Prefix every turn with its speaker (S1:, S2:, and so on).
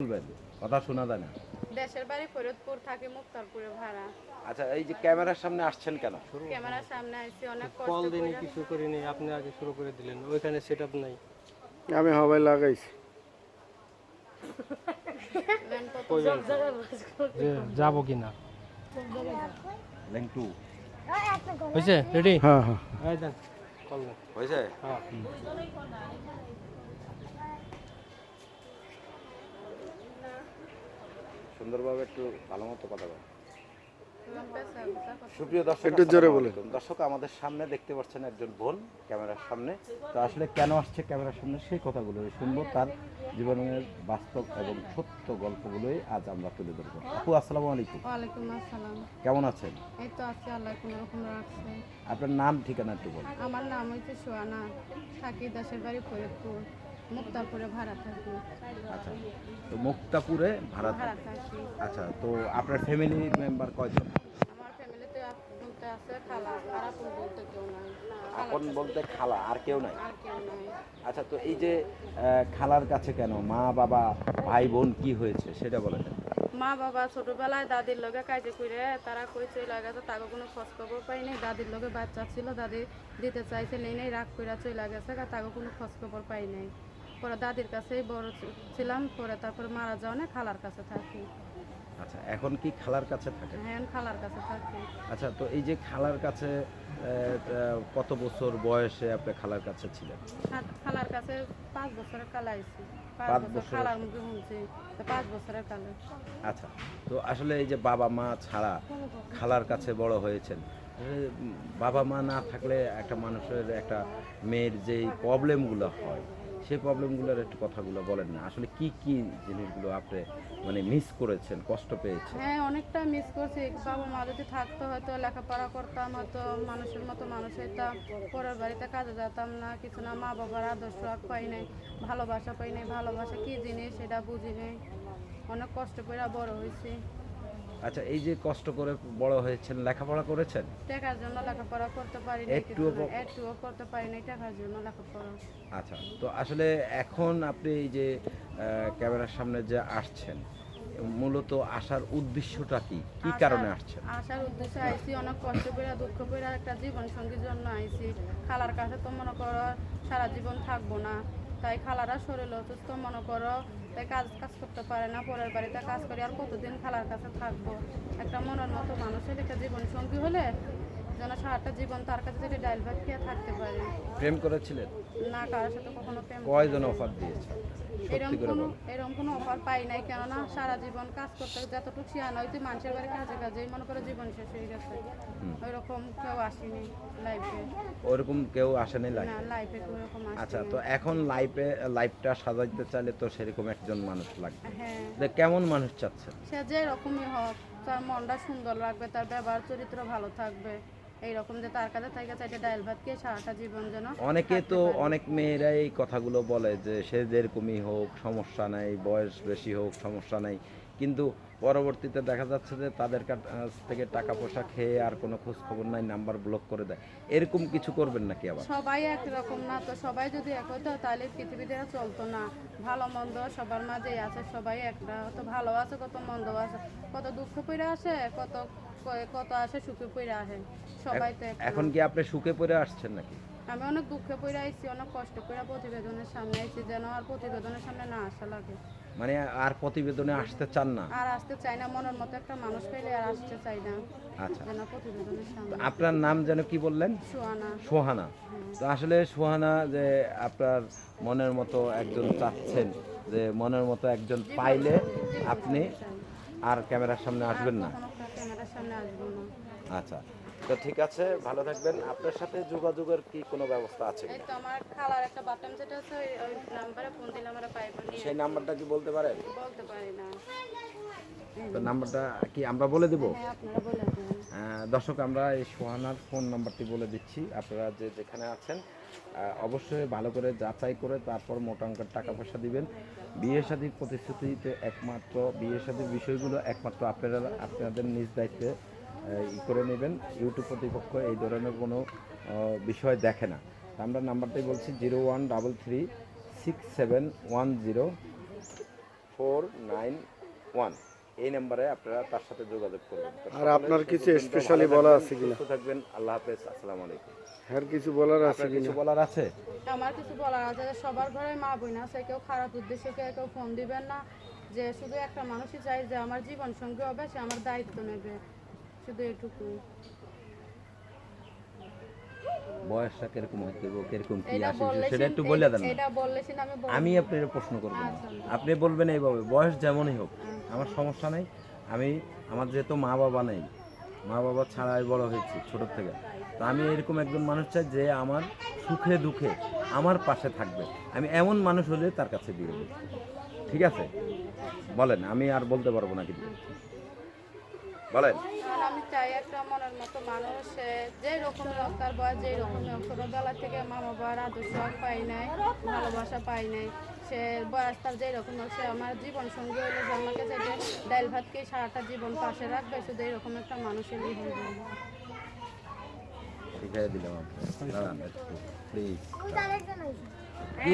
S1: বলবেন কথা শোনা যায় না।
S2: দেশের বাড়ি ফরিদপুর থাকি মুক্তারপুরে ভাড়া।
S1: আচ্ছা এই যে ক্যামেরার সামনে আসছেন কেন?
S2: ক্যামেরার সামনে আসছি অনেক কষ্ট
S3: দিনই
S2: করে।
S3: কিছু করিনি আপনি আগে শুরু করে দিলেন ওইখানে সেট আপ নাই।
S4: আমি হবাই লাগাইছি।
S3: যাব? কি না?
S1: লেংটু।
S3: হয়েছে? রেডি
S4: হ্যাঁ হ্যাঁ।
S1: হয়েছে?
S3: হ্যাঁ।
S1: সুন্দরভাবে একটু ভালো মতো কথা বল।
S2: পেশা বুঝা কত
S1: সুপ্রিয় দর্শক
S4: একটু জোরে বলেন।
S1: দর্শক আমাদের সামনে দেখতে পাচ্ছেন একজন বোন ক্যামেরার সামনে। তো আসলে কেন আসছে ক্যামেরার সামনে সেই কথাগুলো শুনব। তার জীবনের বাস্তব এবং সত্য গল্পগুলোই আজ আমরা তুলে ধরবো। আপু আসসালামু আলাইকুম।
S2: ওয়ালাইকুম আসসালাম।
S1: কেমন আছেন?
S2: এই তো আছি আল্লাহ কোনো রকম রাখছে।
S1: আপনার নাম ঠিকানা একটু বলুন।
S2: আমার নাম হচ্ছে সোয়ানা। থাকি দেশের বাড়ি ফরিদপুর। মুক্তারপুরে ভাড়া থাকি।
S1: আচ্ছা তো মুক্তাপুরে ভাড়া
S2: ভাড়া
S1: থাকে।
S2: থাকি।
S1: আচ্ছা তো আপনার ফ্যামিলি মেম্বার কয়জন?
S2: আমার ফ্যামিলিতে বলতে আছে খালা আর আপন বলতে কেউ নাই।
S1: আপন বলতে খালা আর কেউ নাই?
S2: আর কেউ নাই।
S1: আচ্ছা তো এই যে আহ, খালার কাছে কেন? মা বাবা ভাই বোন কি হয়েছে? সেটা বলে
S2: মা বাবা ছোটবেলায় দাদির লগে কাজে করে তারা কই চলে গেছে তাকে কোনো খোঁজ খবর পাই নাই। দাদির লগে বাচ্চা ছিল দাদি দিতে চাইছে নেই নেই রাগ করে চলে গেছে তাকে কোনো খোঁজ খবর পাই নাই। পরে দাদির কাছেই বড় ছিলাম পরে তারপরে মারা যাওয়া খালার কাছে থাকি।
S1: আচ্ছা এখন কি খালার কাছে থাকে?
S2: হ্যাঁ খালার কাছে থাকি।
S1: আচ্ছা তো এই যে খালার কাছে কত বছর বয়সে আপনি খালার কাছে ছিলেন?
S2: খালার কাছে পাঁচ বছরের কালা আইছি।
S1: পাঁচ
S2: বছর খালার মুখে শুনছি পাঁচ বছরের কালে।
S1: আচ্ছা তো আসলে এই যে বাবা মা ছাড়া খালার কাছে বড় হয়েছেন বাবা মা না থাকলে একটা মানুষের একটা মেয়ের যেই প্রবলেমগুলো হয় সেই প্রবলেমগুলোর একটু কথাগুলো বলেন না। আসলে কি কি জিনিসগুলো আপনি মানে মিস করেছেন, কষ্ট পেয়েছেন?
S2: হ্যাঁ অনেকটা মিস করছি। বাবা মা যদি থাকতো হয়তো লেখাপড়া করতাম, হয়তো মানুষের মতো মানুষ হইতাম পরের বাড়িতে কাজে যেতাম না, কিছু না। মা বাবার আদর্শ রাগ পাই নাই, ভালোবাসা পাই নাই। ভালোবাসা কি জিনিস সেটা বুঝি নাই। অনেক কষ্ট করে বড় হয়েছি
S1: আচ্ছা এই যে কষ্ট করে বড় হয়েছেন লেখাপড়া করেছেন?
S2: টাকার জন্য লেখাপড়া করতে পারি
S1: একটুও
S2: না,
S1: প-
S2: একটুও করতে পারি নাই টাকার জন্য লেখাপড়া।
S1: আচ্ছা তো আসলে এখন আপনি এই যে ক্যামেরার সামনে যে আসছেন মূলত আসার উদ্দেশ্যটা কি? কি কারণে আসছেন?
S2: আসার উদ্দেশ্য আইসি অনেক কষ্ট করে দুঃখ করে একটা জীবন সঙ্গীর জন্য আইসি। খালার কাছে তো মনে করো সারা জীবন থাকব না। তাই খালারা শরীর অসুস্থ, মনে করো, তাই কাজ কাজ করতে পারে না, পরের বাড়িতে কাজ করি, আর কতদিন খালার কাছে থাকব? একটা মনের মতো মানুষের একটা জীবন সঙ্গী হলে যেন সারাটা জীবন তার কাছে যদি ডাইল ভাত খেয়ে থাকতে পারে।
S1: প্রেম করেছিলেন?
S2: না কারোর সাথে কখনো প্রেম
S1: কয়জন অফার দিয়েছে
S2: এরকম কোনো এরকম কোনো অফার পাই নাই কেননা সারা জীবন কাজ করতে যতটুকু শিয়ানো হইতে মানুষের বাড়ি কাজে কাজে মনে করে জীবন শেষ হয়ে গেছে। ওই রকম কেউ আসেনি লাইফে
S1: ওরকম কেউ আসেনি লাইফ
S2: না লাইফে কেউ এরকম
S1: আচ্ছা তো এখন লাইফে লাইফটা সাজাইতে চাইলে তো সেরকম একজন মানুষ লাগবে।
S2: হ্যাঁ।
S1: যে কেমন মানুষ চাচ্ছেন
S2: সে যে রকমই হোক তার মনটা সুন্দর লাগবে তার ব্যবহার চরিত্র ভালো থাকবে। এইরকম যে তার কাছে থেকে চাইতে ডাইল ভাত খেয়ে সারাটা জীবন যেন
S1: অনেকে তো অনেক মেয়েরাই এই কথাগুলো বলে যে সে যেরকমই হোক সমস্যা নাই বয়স বেশি হোক সমস্যা নাই। কিন্তু পরবর্তীতে দেখা যাচ্ছে যে তাদের কাছ থেকে টাকা পয়সা খেয়ে আর কোনো খোঁজ খবর নাই নাম্বার ব্লক করে দেয়। এরকম কিছু করবেন নাকি আবার?
S2: সবাই একরকম না তো সবাই যদি এক হতো তাহলে পৃথিবীতে চলতো না। ভালো মন্দ সবার মাঝেই আছে সবাই একটা। কত ভালো আছে কত মন্দ আছে কত দুঃখ পইরা আসে কত কত আসে সুখে পইরা আসে। সবাই তো
S1: এখন কি আপনি সুখে পড়ে আসছেন নাকি?
S2: আমি অনেক দুঃখে পইরা আইছি অনেক কষ্ট করে প্রতিবেদনের সামনে আইছি যেন আর প্রতিবেদনের সামনে না আসা লাগে।
S1: মানে আর প্রতিবেদনে আসতে চান না?
S2: আর আসতে চাই না মনের মতো একটা মানুষ পেলে আর আসতে চাই না
S1: আচ্ছা।
S2: যেন প্রতিবেদনের সামনে
S1: আপনার নাম যেন কি বললেন?
S2: সোয়ানা
S1: সোহানা। তো আসলে সোহানা যে আপনার মনের মতো একজন চাচ্ছেন যে মনের মতো একজন পাইলে আপনি আর ক্যামেরার সামনে আসবেন না। আচ্ছা তো ঠিক আছে ভালো থাকবেন। আপনার সাথে যোগাযোগের কি কোনো ব্যবস্থা আছে
S2: এই তো আমার খালার একটা বাটন যেটা আছে ওই- ওই নাম্বারে ফোন দিলে আমরা পাইবো
S1: সেই নাম্বারটা কি বলতে পারেন?
S2: বলতে পারি না।
S1: তো নাম্বারটা কি আমরা বলে দেব?
S2: হ্যাঁ
S1: দর্শক আমরা এই সোহানার ফোন নাম্বারটি বলে দিচ্ছি। আপনারা যে যেখানে আছেন অবশ্যই ভালো করে যাচাই করে তারপর মোটা অঙ্কের টাকা পয়সা দিবেন। বিয়ে শাদীর প্রতিশ্রুতিতে একমাত্র বিয়ে শাদীর বিষয়গুলো একমাত্র আপনারা আপনাদের নিজ দায়িত্বে ই করে নেবেন। ইউটিউব কর্তৃপক্ষ এই ধরনের কোনো বিষয় দেখে না। আমরা নাম্বারটাই বলছি zero one double three six seven one zero four nine one. এই নাম্বারে আপনারা তার সাথে যোগাযোগ করবেন।
S4: আর আপনার কিছু
S1: ভালো
S4: বলা আছে কিনা?
S1: সুস্থ থাকবেন। আল্লাহ হাফেজ আসসালামু আলাইকুম।
S4: আর কিছু বলার আছে
S1: আপনার কিছু বলার আছে?
S2: আমার কিছু বলার আছে যে সবার ঘরে মা বোন আছে কেউ খারাপ উদ্দেশ্যে কেউ কেউ ফোন দিবেন না যে শুধু একটা মানুষই চাই যে আমার জীবন সঙ্গী হবে সে আমার দায়িত্ব নেবে। শুধু এটুকু।
S1: বয়সটা কীরকম হইতে হবে, কীরকম কি আসে
S2: বললে
S1: সেটা একটু বলে দেন
S2: এটা বললে সিন আমি।
S1: আপনার প্রশ্ন করব
S2: আচ্ছা।
S1: আপনি বলবেন এইভাবে বয়স যেমনই হোক। আমার সমস্যা নেই। আমি, আমার যেহেতু মা বাবা নেই, মা বাবা ছাড়াই বড় হয়েছি ছোট থেকে। তো আমি এরকম একজন মানুষ চাই যে আমার সুখে দুঃখে আমার পাশে থাকবে। আমি এমন মানুষ হলে তার কাছে দিয়ে দেবো ঠিক আছে? বলেন, আমি আর বলতে পারব না কিন্তু বলেন।
S2: মানুষ রকমই বয়স ছোটবেলা থেকে মা বাবার আদর্শ পাই নাই, ভালোবাসা পাই নাই। সে বয়স তার যেরকম হোক সে আমার জীবন সঙ্গী হলে যে আমাকে যে ডাইল ভাতকে সারাটা জীবন পাশে রাখবে শুধু এরকম একটা মানুষের
S1: শিখাই দিলাম প্লিজ